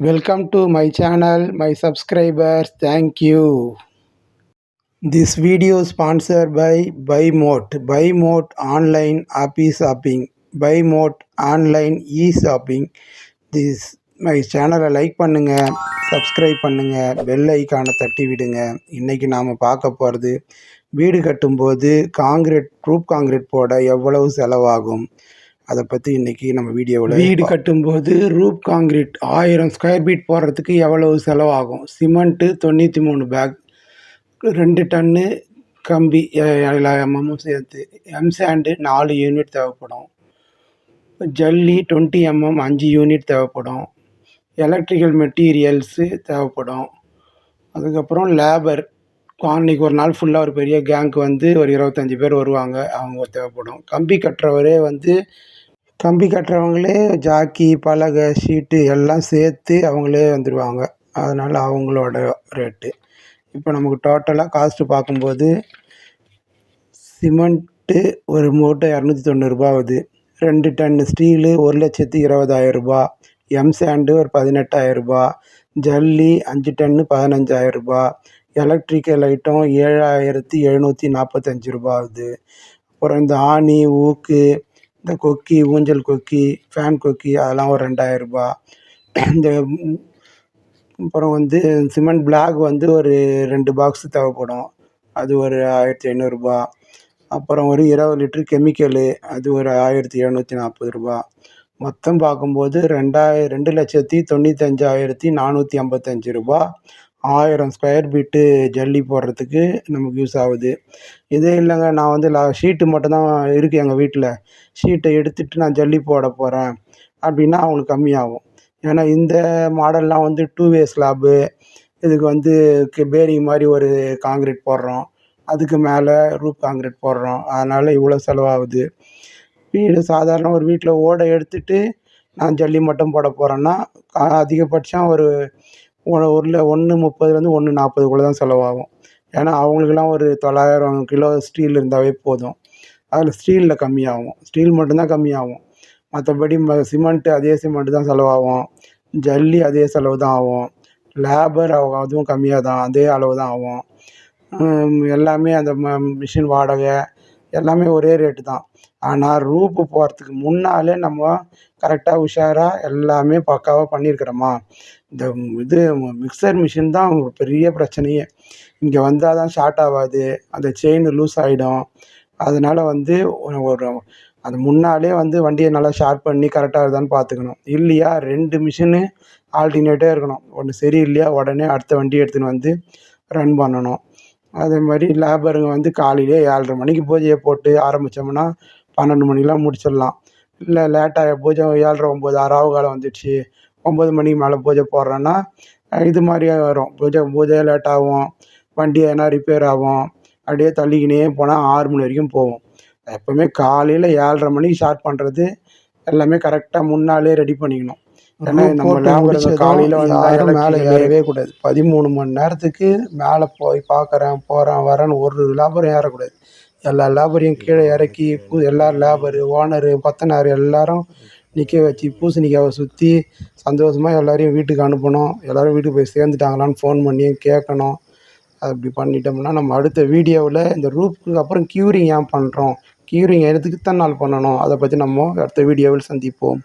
Welcome to my channel, my subscribers, thank you. This video is sponsored by BuyMote. BuyMote online happy shopping. BuyMote online e-shopping. This my சேனலை like பண்ணுங்க subscribe பண்ணுங்க bell ஐக்கானை தட்டி விடுங்க இன்னைக்கு நாம் பார்க்க போகிறது வீடு கட்டும்போது காங்கிரீட் ப்ரூப் காங்கிரீட் போட எவ்வளவு செலவாகும் அதை பற்றி இன்றைக்கி நம்ம வீடியோவில் வீடு கட்டும்போது ரூப் காங்கிரீட் ஆயிரம் ஸ்கொயர் ஃபீட் போடுறதுக்கு எவ்வளவு செலவாகும்? சிமெண்ட்டு தொண்ணூற்றி மூணு பேக் ரெண்டு டன்னு கம்பி எல்லா எம்எம்மும் சேர்த்து எம்சாண்டு நாலு யூனிட் தேவைப்படும். ஜல்லி டுவெண்ட்டி எம்எம் அஞ்சு யூனிட் தேவைப்படும். எலக்ட்ரிக்கல் மெட்டீரியல்ஸு தேவைப்படும். அதுக்கப்புறம் லேபர் அன்றைக்கி ஒரு நாள் ஃபுல்லாக ஒரு பெரிய கேங்க் வந்து ஒரு இருபத்தஞ்சி பேர் வருவாங்க. அவங்க தேவைப்படும். கம்பி கட்டுறவரே வந்து கம்பி கட்டுறவங்களே ஜாக்கி பலகை ஷீட்டு எல்லாம் சேர்த்து அவங்களே வந்துடுவாங்க அதனால் அவங்களோட ரேட்டு இப்போ நமக்கு டோட்டலாக காஸ்ட்டு பார்க்கும்போது சிமெண்ட்டு ஒரு மூட்டை இரநூத்தி தொண்ணூறுரூபா ஆகுது. ரெண்டு டன் ஸ்டீலு ஒரு லட்சத்தி இருபதாயிரரூபா எம் சாண்டு ஒரு பதினெட்டாயிரரூபா ஜல்லி அஞ்சு டன்னு பதினஞ்சாயிரரூபா எலக்ட்ரிக்கல் ஐட்டம் ஏழாயிரத்தி எழுநூற்றி நாற்பத்தஞ்சு ரூபா ஆகுது அப்புறம் இந்த ஆணி ஊக்கு இந்த கொக்கி ஊஞ்சல் கொக்கி ஃபேன் கொக்கி அதெல்லாம் ஒரு ரெண்டாயிரரூபா இந்த அப்புறம் வந்து சிமெண்ட் பிளாக் வந்து ஒரு ரெண்டு பாக்ஸு தேவைப்படும். அது ஒரு ஆயிரத்தி ஐநூறுரூபா அப்புறம் ஒரு இருபது லிட்ரு கெமிக்கலு அது ஒரு ஆயிரத்தி எழுநூற்றி நாற்பது ரூபா மொத்தம் பார்க்கும்போது ரெண்டாயிரம் ரெண்டு லட்சத்தி தொண்ணூத்தஞ்சாயிரத்தி நானூற்றி ஐம்பத்தஞ்சு ரூபா ஆயிரம் ஸ்கொயர் ஃபீட்டு ஜல்லி போடுறதுக்கு நமக்கு யூஸ் ஆகுது. இதே இல்லைங்க நான் வந்து லா ஷீட்டு மட்டும்தான் இருக்குது எங்கள் வீட்டில் ஷீட்டை எடுத்துகிட்டு நான் ஜல்லி போட போகிறேன் அப்படின்னா அவங்களுக்கு கம்மியாகும். ஏன்னா இந்த மாடல்லாம் வந்து டூ வே ஸ்லாப்பு இதுக்கு வந்து பேரிங் மாதிரி ஒரு காங்கிரீட் போடுறோம். அதுக்கு மேலே ரூப் காங்கிரீட் போடுறோம். அதனால் இவ்வளோ செலவாகுது. வீடு சாதாரண ஒரு வீட்டில் ஓடை எடுத்துகிட்டு நான் ஜல்லி மட்டும் போட போகிறேன்னா அதிகபட்சம் ஒரு ஒரு ஒன்று முப்பதுலேருந்து ஒன்று நாற்பதுக்குள்ளே தான் செலவாகும். ஏன்னா அவங்களுக்குலாம் ஒரு தொள்ளாயிரம் கிலோ ஸ்டீல் இருந்தாவே போதும். அதில் ஸ்டீலில் கம்மியாகும். ஸ்டீல் மட்டும்தான் கம்மியாகும். மற்றபடி ம சிமெண்ட்டு அதே சிமெண்ட்டு தான் செலவாகும். ஜல்லி அதே செலவு தான் ஆகும். லேபர் அதுவும் கம்மியாக தான் அதே அளவு தான் ஆகும் எல்லாமே அந்த ம மிஷின் வாடகை எல்லாமே ஒரே ரேட்டு தான். ஆனால் ரூப்பு போகிறதுக்கு முன்னாலே நம்ம கரெக்டாக உஷாராக எல்லாமே பக்காவாக பண்ணியிருக்கிறோமா இந்த இது மிக்சர் மிஷின் தான் பெரிய பிரச்சனையே. இங்கே வந்தால் தான் ஷார்ட் ஆகாது அந்த செயின் லூஸ் ஆகிடும் அதனால் வந்து ஒரு அது முன்னாலே வந்து வண்டியை நல்லா ஷார்ப் பண்ணி கரெக்டாக இருந்தான்னு பார்த்துக்கணும் இல்லையா? ரெண்டு மிஷினு ஆல்டினேட்டாக இருக்கணும். ஒன்று சரி இல்லையா உடனே அடுத்த வண்டி எடுத்துன்னு வந்து ரன் பண்ணணும். அதே மாதிரி லேபருங்க வந்து காலையிலே ஏழ்ரை மணிக்கு பூஜையை போட்டு ஆரம்பித்தோம்னா பன்னெண்டு மணிக்கெலாம் முடிச்சிடலாம். இல்லை லேட்டாக பூஜை ஏழ்ரை ஒம்பது ஆறாவது காலம் வந்துடுச்சு. ஒம்பது மணிக்கு மேலே பூஜை போடுறோன்னா இது மாதிரியே வரும். பூஜை பூஜை லேட் ஆகும். வண்டி எதனா ரிப்பேர் ஆகும். அப்படியே தள்ளிக்கினே போனால் ஆறு மணி வரைக்கும் போகும். எப்போவுமே காலையில் ஏழ்ரை மணிக்கு ஸ்டார்ட் பண்ணுறது எல்லாமே கரெக்டாக முன்னாலே ரெடி பண்ணிக்கணும். ஏன்னா நம்ம லேபர் காலையில் யாரும் மேலே ஏறவே கூடாது. பதிமூணு மணி நேரத்துக்கு மேலே போய் பார்க்குறேன் போகிறேன் வரேன்னு ஒரு லேபரும் ஏறக்கூடாது. எல்லா லேபரையும் கீழே இறக்கி பூ எல்லா லேபரு ஓனரு கொத்தனார் எல்லாரும் நிற்க வச்சு பூசணிக்காவை சுற்றி சந்தோஷமாக எல்லோரையும் வீட்டுக்கு அனுப்பணும். எல்லோரும் வீட்டுக்கு போய் சேர்ந்துட்டாங்களான்னு ஃபோன் பண்ணி கேட்கணும். அப்படி பண்ணிட்டோம்னா நம்ம அடுத்த வீடியோவில் இந்த ரூப்புக்கு அப்புறம் க்யூரிங் ஏன் பண்ணுறோம் க்யூரிங் எதுக்கு தான் நாள் பண்ணணும்? அதை பற்றி நம்ம அடுத்த வீடியோவில் சந்திப்போம்.